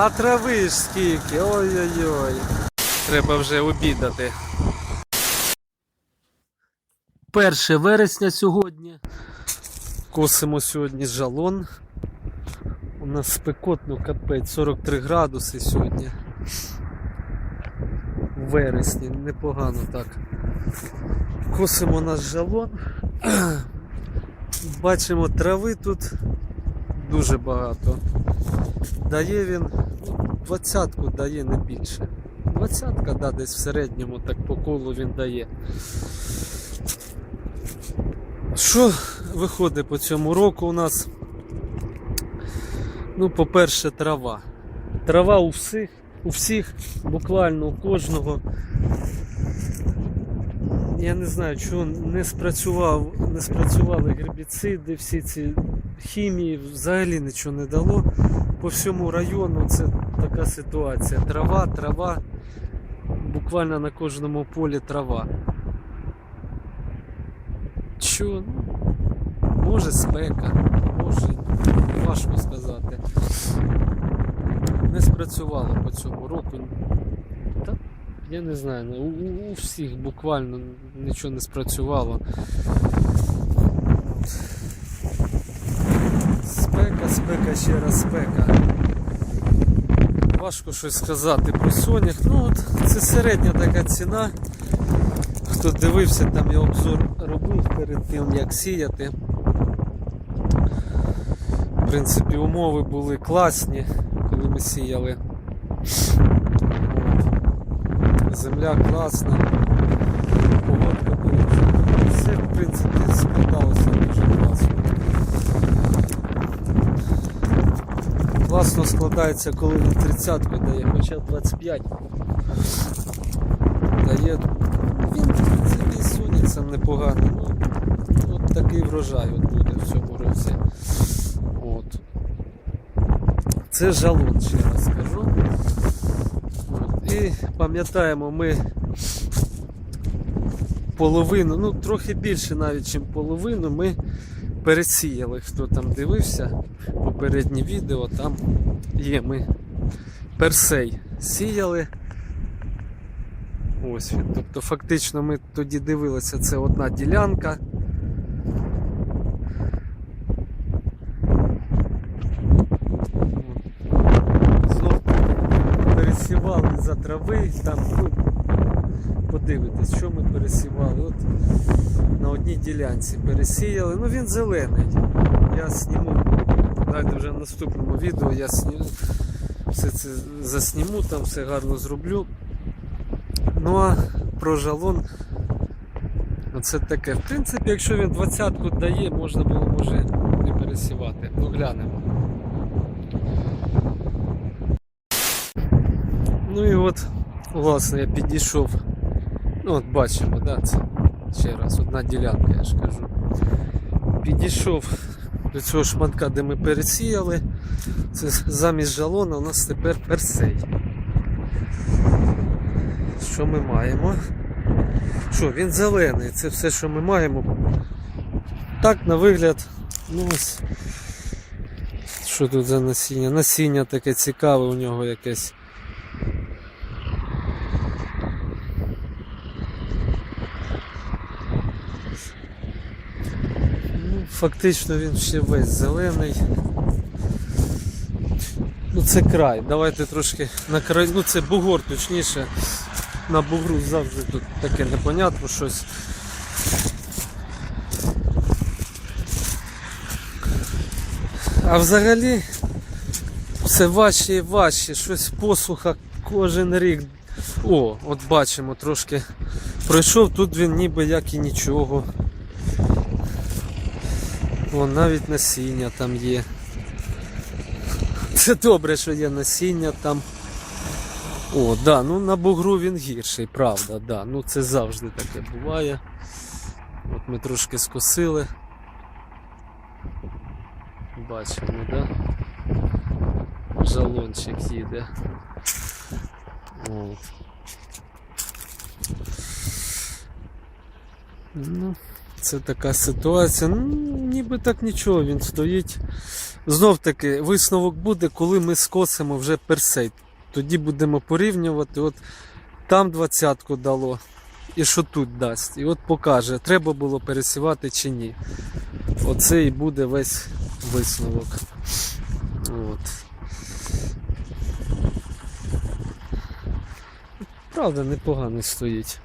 А трави ж скільки, ой-ой-ой. Треба вже обідати. 1 вересня сьогодні. Косимо сьогодні жалон. У нас спекотно капець 43 градуси сьогодні. В вересні, непогано так. Косимо наш жалон. Бачимо трави тут дуже багато. Дає він двадцятку дає не більше. Двадцятка, да, десь в середньому так по колу він дає. Що виходить по цьому року у нас? Ну, по-перше, трава. Трава у всіх, у всіх, буквально у кожного. Я не знаю, чого не спрацював, не спрацювали гербіциди, всі ці хімії, взагалі нічого не дало. По всьому району це така ситуація. Трава, трава, буквально на кожному полі трава. Що? Може спека, може, важко сказати. Не спрацювало по цьому року. Та, я не знаю, ну, у- у всіх буквально нічого не спрацювало. Спека, спека, ще раз спека. Важко щось сказати про сонях. Ну от це середня така ціна. Хто дивився, там я обзор робив перед тим, як сіяти. В принципі, умови були класні, коли ми сіяли. Земля класна, погодка була. Все, в принципі, складалося дуже класно. Класно складається, коли на 30 дає, хоча 25 дає. Він принципі сонячцем непоганий. Ну, от такий врожай от буде в цьому році. От. Це жалон, ще раз скажу. І пам'ятаємо, ми половину, ну трохи більше навіть, ніж половину, ми пересіяли. Хто там дивився попереднє відео, там є ми персей сіяли. Ось він. Тобто фактично ми тоді дивилися, це одна ділянка. Знов пересівали за трави, там ну, подивитись, що ми пересівали. От на одній ділянці пересіяли. Ну він зелений. Я сніму. Дайте вже в наступному відео я сніму. Все це засніму, там все гарно зроблю. Ну а про жалон оце таке. В принципі, якщо він двадцятку дає, можна було може не пересівати. Ну глянемо. Ну і от, власне, я підійшов. Ну от бачимо, да, це ще раз одна ділянка, я ж кажу. Підійшов до цього шматка, де ми пересіяли. Це замість жалона у нас тепер персей. Що ми маємо? Що, він зелений, це все, що ми маємо. Так, на вигляд, ну ось. Що тут за насіння? Насіння таке цікаве у нього якесь. Ну, фактично він ще весь зелений. Ну це край. Давайте трошки на край. Ну це бугор точніше. На бугру завжди тут таке непонятно щось. А взагалі все важче і важче, щось посуха кожен рік. О, от бачимо, трошки пройшов, тут він ніби як і нічого. О, навіть насіння там є. Це добре, що є насіння там. О, да, ну на бугру він гірший, правда, да. Ну це завжди таке буває. От ми трошки скосили. Бачимо, да? Жалончик їде. От. Ну, це така ситуація. Ну, ніби так нічого, він стоїть. Знов таки, висновок буде, коли ми скосимо вже персей. Тоді будемо порівнювати. От там двадцятку дало. І що тут дасть. І от покаже, треба було пересівати чи ні. Оце і буде весь висновок. От. Правда, непогано стоїть.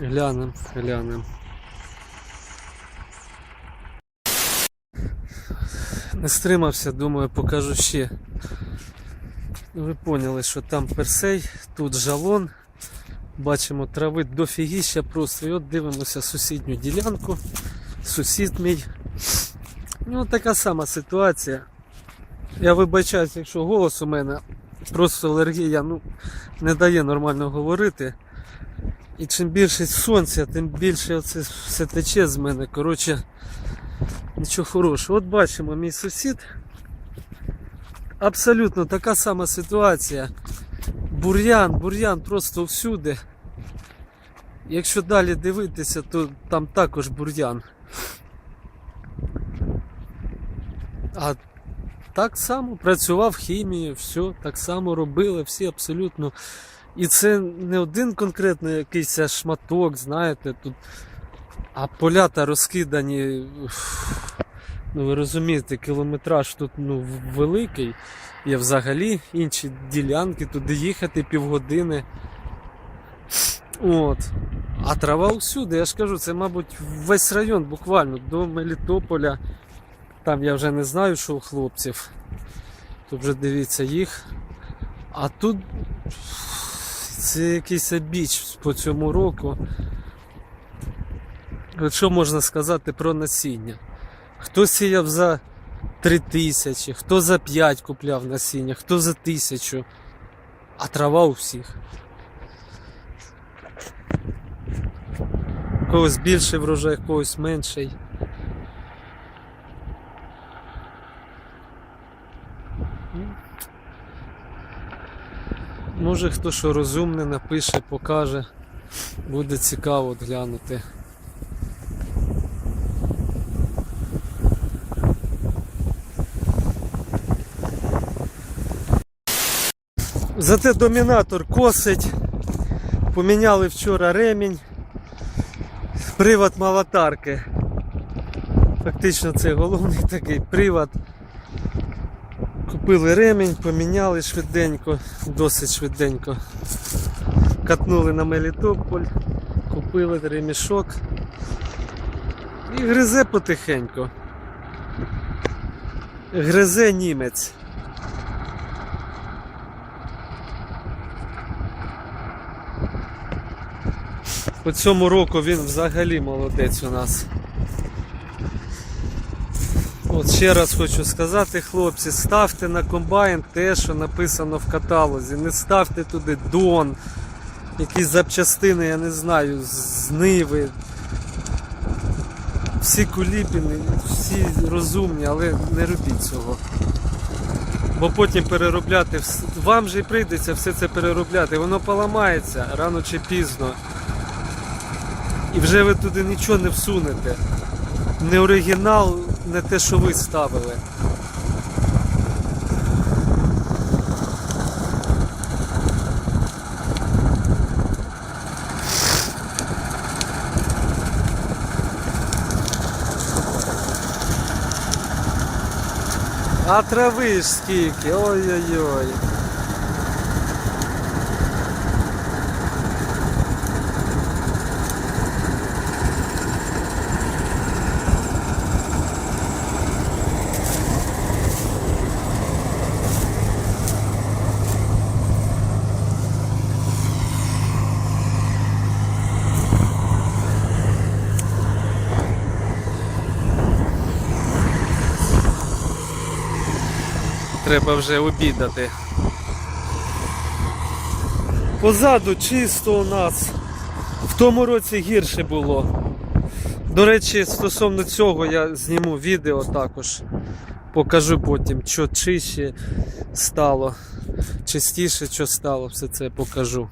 Глянем, глянем. Не стримався, думаю, покажу ще. Ви поняли, що там персей, тут жалон. Бачимо, трави дофігіща просто. І от дивимося сусідню ділянку. Сусід мій. Ну, така сама ситуація. Я вибачаюсь, якщо голос у мене просто алергія ну, не дає нормально говорити. І чим більше сонця, тим більше оце все тече з мене. Коротше, нічого хорошого. От бачимо, мій сусід. Абсолютно така сама ситуація. Бур'ян, бур'ян просто всюди. Якщо далі дивитися, то там також бур'ян. А так само працював хімією, все, так само робили, всі абсолютно. І це не один конкретно якийсь шматок, знаєте, тут. А полята розкидані. Ну, ви розумієте, кілометраж тут ну, великий. Є взагалі інші ділянки, туди їхати півгодини. От. А трава усюди, я ж кажу, це, мабуть, весь район буквально до Мелітополя. Там я вже не знаю, що у хлопців. Тут вже дивіться їх. А тут це якийсь біч по цьому року. Що можна сказати про насіння? Хто сіяв за 3 тисячі, хто за 5 купляв насіння, хто за тисячу, а трава у всіх. Когось більший врожай, когось менший. Може хто що розумне напише, покаже. Буде цікаво глянути. Зате домінатор косить. Поміняли вчора ремінь. Привод молотарки. Фактично це головний такий привод. Купили ремінь, поміняли швиденько, досить швиденько. Катнули на Мелітополь, купили ремішок і гризе потихеньку. Гризе німець. По цьому року він взагалі молодець у нас. От ще раз хочу сказати, хлопці, ставте на комбайн те, що написано в каталозі. Не ставте туди дон, якісь запчастини, я не знаю, з ниви. Всі куліпіни, всі розумні, але не робіть цього. Бо потім переробляти, вам же й прийдеться все це переробляти, воно поламається рано чи пізно. І вже ви туди нічого не всунете. Не оригінал, не те, що ви ставили. А трави ж скільки, ой-ой-ой. Треба вже обідати. Позаду чисто у нас. В тому році гірше було. До речі, стосовно цього я зніму відео також. Покажу потім, що чище стало, чистіше що стало, все це покажу.